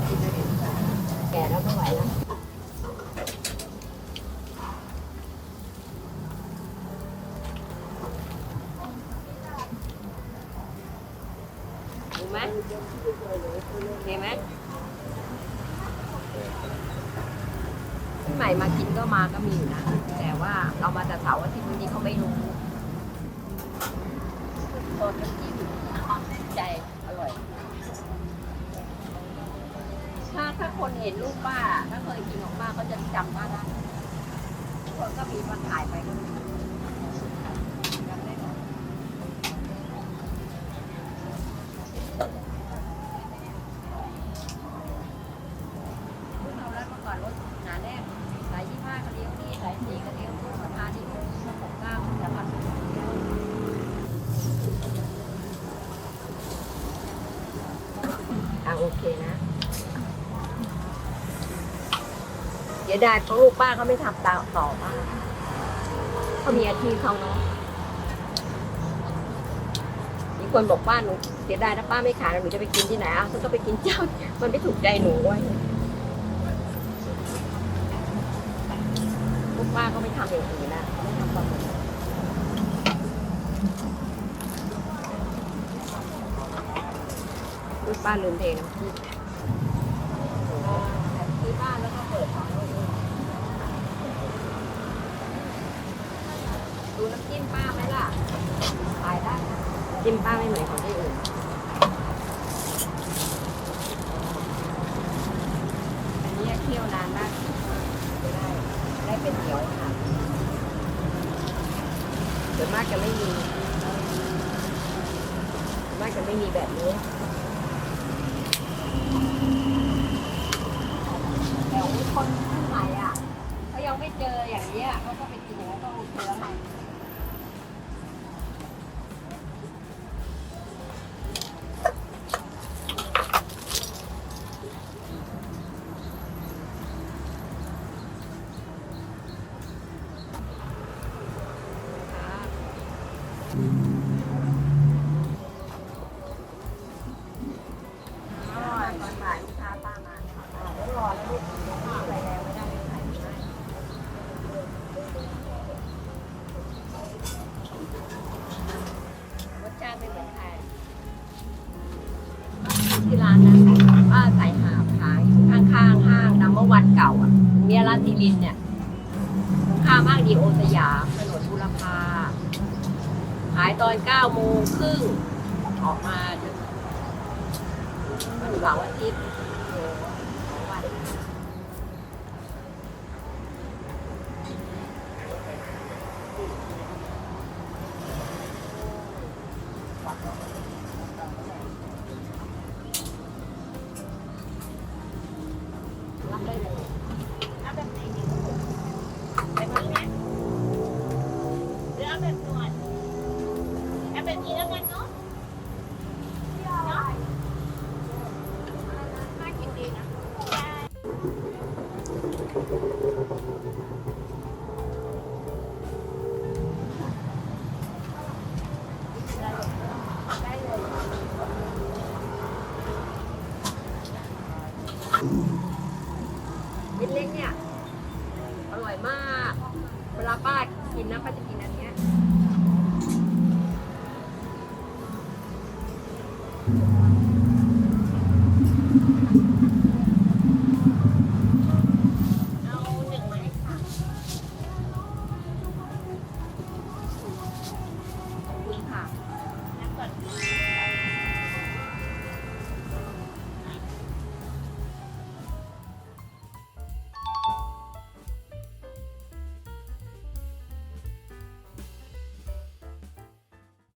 อาทิตย์ละเดือนแก่แล้วไม่ไหวแล้วดูไหมเห็นไหมที่ใหม่มากินก็มาก็มีอยู่นะ แต่ว่าเรามาแต่เสาร์อาทิตย์วันนี้เขาไม่รู้โซนน้ ถ้าคนเห็นรูปป้า ถ้าเคยกินของป้าก็จะจำป้าได้คนก็มีมาถ่ายไปก็มีจำได้หมดเราแล้วเมื่อก่อนรถหนาแน่นสายยี่ห้าก็เลี้ยวนี่สายสี่ก็เลี้ยวนู่นสะพานนี่สะพานเก้าสะพานสุดเลี้ยว อะโอเคนะ เดี๋ยวได้เพราะลูกป้าเขาไม่ทำตาต่อป้าเขามีอาชีพเขาเนาะมีคนบอกป้าหนูเสียดายถ้าป้าไม่ขายหนูจะไปกินที่ไหนอะฉันก็ไปกินเจ้า มันไม่ถูกใจหนูเว้ยพวกป้าก็ไม่ทำอย่างอื่นนะไม่ทำความเหมือนพวกป้าลืมเทน้ำพริกซื้อบ้านแล้วก็เปิดของเราเองดู น้ำจิ้มป้าไหมล่ะ ขายได้นะจิ้มป้าไม่เหมือนของที่อื่น อันนี้เคี่ยวนานมากได้ได้เป็นเหนียวค่ะส่วนมากจะไม่มีส่วนมากจะไม่มีแบบนี้แต่คนรุ่นใหม่อะเขายังไม่เจออย่างนี้ยเขาก็ไปกินเคแล้วไงอร่อยตอนบ่ายลูกค้าเดี๋ยวรอแล้วลูกเดี๋ยวป้าอะไร ที่ร้านนั้นป้าใส่หาบขายอยู่ข้างๆห้างนัมเบอร์วันเก่าอะเมียร้านติลินเนี่ยข้างห้างดีโอสยามายตอนเก้าโมงครึ่งออกมาจนวันเสาร์อาทิตย์ นี้แล้วกันเนาะเนาะน่ากินดีนะได้เลยชิ้นเล็กเนี่ย อร่อยมาก เวลาป้ากินนะป้าจะกินอันเนี้ย